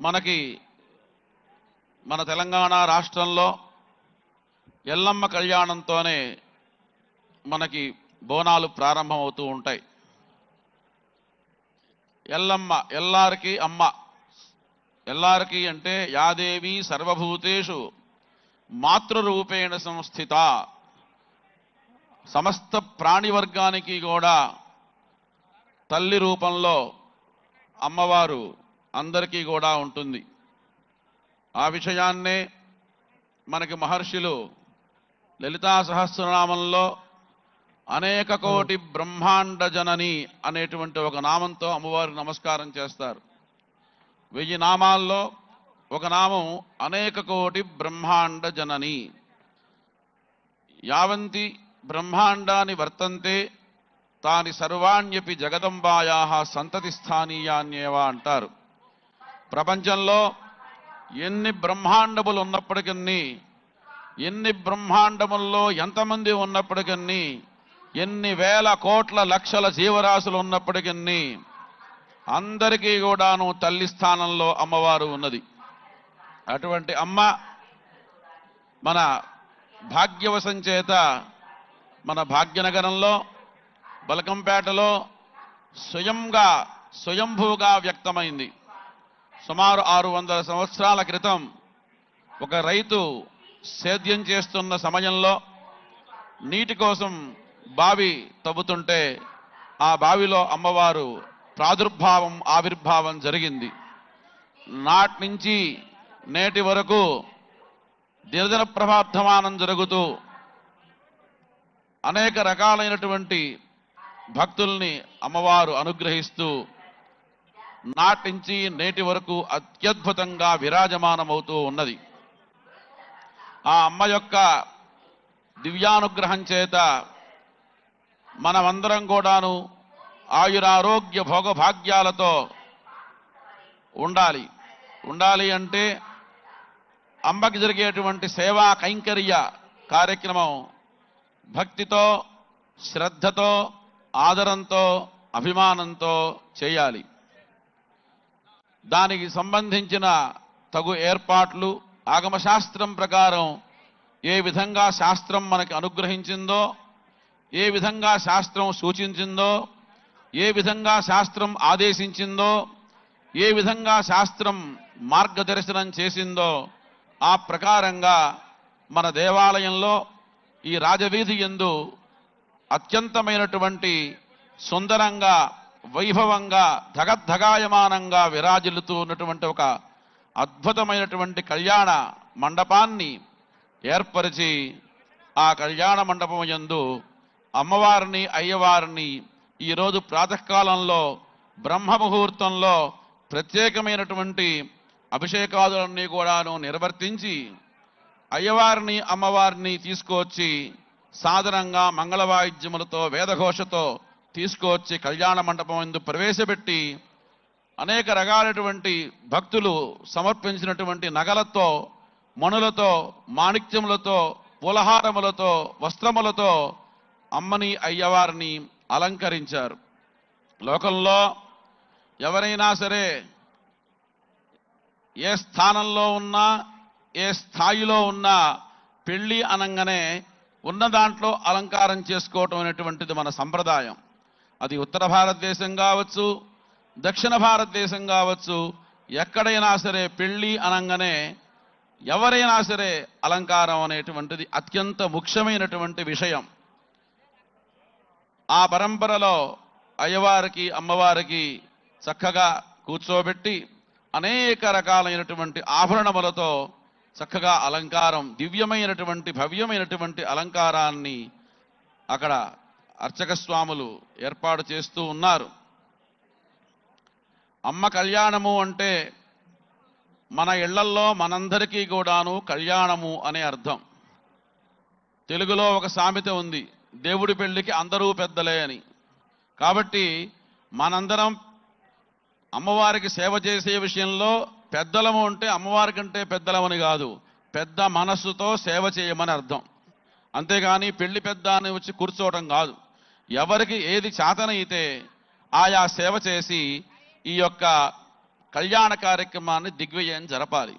మనకి మన తెలంగాణ రాష్ట్రంలో ఎల్లమ్మ కళ్యాణంతోనే మనకి బోనాలు ప్రారంభమవుతూ ఉంటాయి. ఎల్లమ్మ ఎల్లారికి అమ్మ. ఎల్లారికి అంటే యాదేవి సర్వభూతేషు మాతృరూపేణ సంస్థిత. సమస్త ప్రాణివర్గానికి కూడా తల్లి రూపంలో అమ్మవారు అందరికీ కూడా ఉంటుంది. ఆ విషయాన్నే మనకి మహర్షులు లలితా సహస్రనామంలో అనేక కోటి బ్రహ్మాండ జనని అనేటువంటి ఒక నామంతో అమ్మవారికి నమస్కారం చేస్తారు. వెయ్యి నామాల్లో ఒక నామం అనేక కోటి బ్రహ్మాండ జనని. యావంతి బ్రహ్మాండాన్ని వర్తంతే తాని సర్వాణ్యపి జగదంబాయా సంతతి స్థానీయాన్యేవా అంటారు. ప్రపంచంలో ఎన్ని బ్రహ్మాండములు ఉన్నప్పటికీ ఎన్ని బ్రహ్మాండముల్లో ఎంతమంది ఉన్నప్పటికీ ఎన్ని వేల కోట్ల లక్షల జీవరాశులు ఉన్నప్పటికీ అందరికీ కూడాను తల్లి స్థానంలో అమ్మవారు ఉన్నది. అటువంటి అమ్మ మన భాగ్యవశం చేత మన భాగ్యనగరంలో బలకంపేటలో స్వయంగా స్వయంభూగా వ్యక్తమైంది. సుమారు ఆరు వందల సంవత్సరాల క్రితం ఒక రైతు సేద్యం చేస్తున్న సమయంలో నీటి కోసం బావి తవ్వుతుంటే ఆ బావిలో అమ్మవారు ప్రాదుర్భావం ఆవిర్భావం జరిగింది. నాటి నుంచి నేటి వరకు దినదిన ప్రభార్థమానం జరుగుతూ అనేక రకాలైనటువంటి భక్తుల్ని అమ్మవారు అనుగ్రహిస్తూ నాటించి నేటి వరకు అత్యద్భుతంగా విరాజమానమవుతూ ఉన్నది. ఆ అమ్మ యొక్క దివ్యానుగ్రహం చేత మనమందరం కూడాను ఆయురారోగ్య భోగభాగ్యాలతో ఉండాలి. ఉండాలి అంటే అమ్మకి జరిగేటువంటి సేవా కైంకర్య కార్యక్రమం భక్తితో శ్రద్ధతో ఆదరంతో అభిమానంతో చేయాలి. దానికి సంబంధించిన తగు ఏర్పాట్లు ఆగమశాస్త్రం ప్రకారం ఏ విధంగా శాస్త్రం మనకి అనుగ్రహించిందో ఏ విధంగా శాస్త్రం సూచించిందో ఏ విధంగా శాస్త్రం ఆదేశించిందో ఏ విధంగా శాస్త్రం మార్గదర్శనం చేసిందో ఆ ప్రకారంగా మన దేవాలయంలో ఈ రాజవీధి ఎందు అత్యంతమైనటువంటి సుందరంగా వైభవంగా ధగద్ధగాయమానంగా విరాజిల్లుతూ ఉన్నటువంటి ఒక అద్భుతమైనటువంటి కళ్యాణ మండపాన్ని ఏర్పరిచి ఆ కళ్యాణ మండపం యందు అమ్మవారిని అయ్యవారిని ఈరోజు ప్రాతకాలంలో బ్రహ్మ ముహూర్తంలో ప్రత్యేకమైనటువంటి అభిషేకాదులన్నీ కూడాను నిర్వర్తించి అయ్యవారిని అమ్మవారిని తీసుకువచ్చి సాధనంగా మంగళవాయిద్యములతో వేదఘోషతో తీసుకువచ్చి కళ్యాణ మండపం ఎందు ప్రవేశపెట్టి అనేక రకాలైనటువంటి భక్తులు సమర్పించినటువంటి నగలతో మణులతో మాణిక్యములతో పూలహారములతో వస్త్రములతో అమ్మని అయ్యవారిని అలంకరించారు. లోకంలో ఎవరైనా సరే ఏ స్థానంలో ఉన్నా ఏ స్థాయిలో ఉన్నా పెళ్ళి అనంగానే ఉన్న దాంట్లో అలంకారం చేసుకోవటం అనేటువంటిది మన సంప్రదాయం. అది ఉత్తర భారతదేశం కావచ్చు దక్షిణ భారతదేశం కావచ్చు ఎక్కడైనా సరే పెళ్ళి అనగానే ఎవరైనా సరే అలంకారం అనేటువంటిది అత్యంత ముఖ్యమైనటువంటి విషయం. ఆ పరంపరలో అయ్యవారికి అమ్మవారికి చక్కగా కూర్చోబెట్టి అనేక రకాలైనటువంటి ఆభరణములతో చక్కగా అలంకారం దివ్యమైనటువంటి భవ్యమైనటువంటి అలంకారాన్ని అక్కడ అర్చక స్వాములు ఏర్పాటు చేస్తూ ఉన్నారు. అమ్మ కళ్యాణము అంటే మన ఇళ్ళల్లో మనందరికీ కూడాను కళ్యాణము అనే అర్థం. తెలుగులో ఒక సామెత ఉంది దేవుడి పెళ్ళికి అందరూ పెద్దలే అని. కాబట్టి మనందరం అమ్మవారికి సేవ చేసే విషయంలో పెద్దలము అంటే అమ్మవారి కంటే పెద్దలమని కాదు పెద్ద మనస్సుతో సేవ చేయమని అర్థం. అంతేగాని పెళ్ళి పెద్ద అని వచ్చి కూర్చోవటం కాదు. ఎవరికి ఏది చేతనైతే ఆయా సేవ చేసి ఈ యొక్క కళ్యాణ కార్యక్రమాన్ని దిగ్విజయం జరపాలి.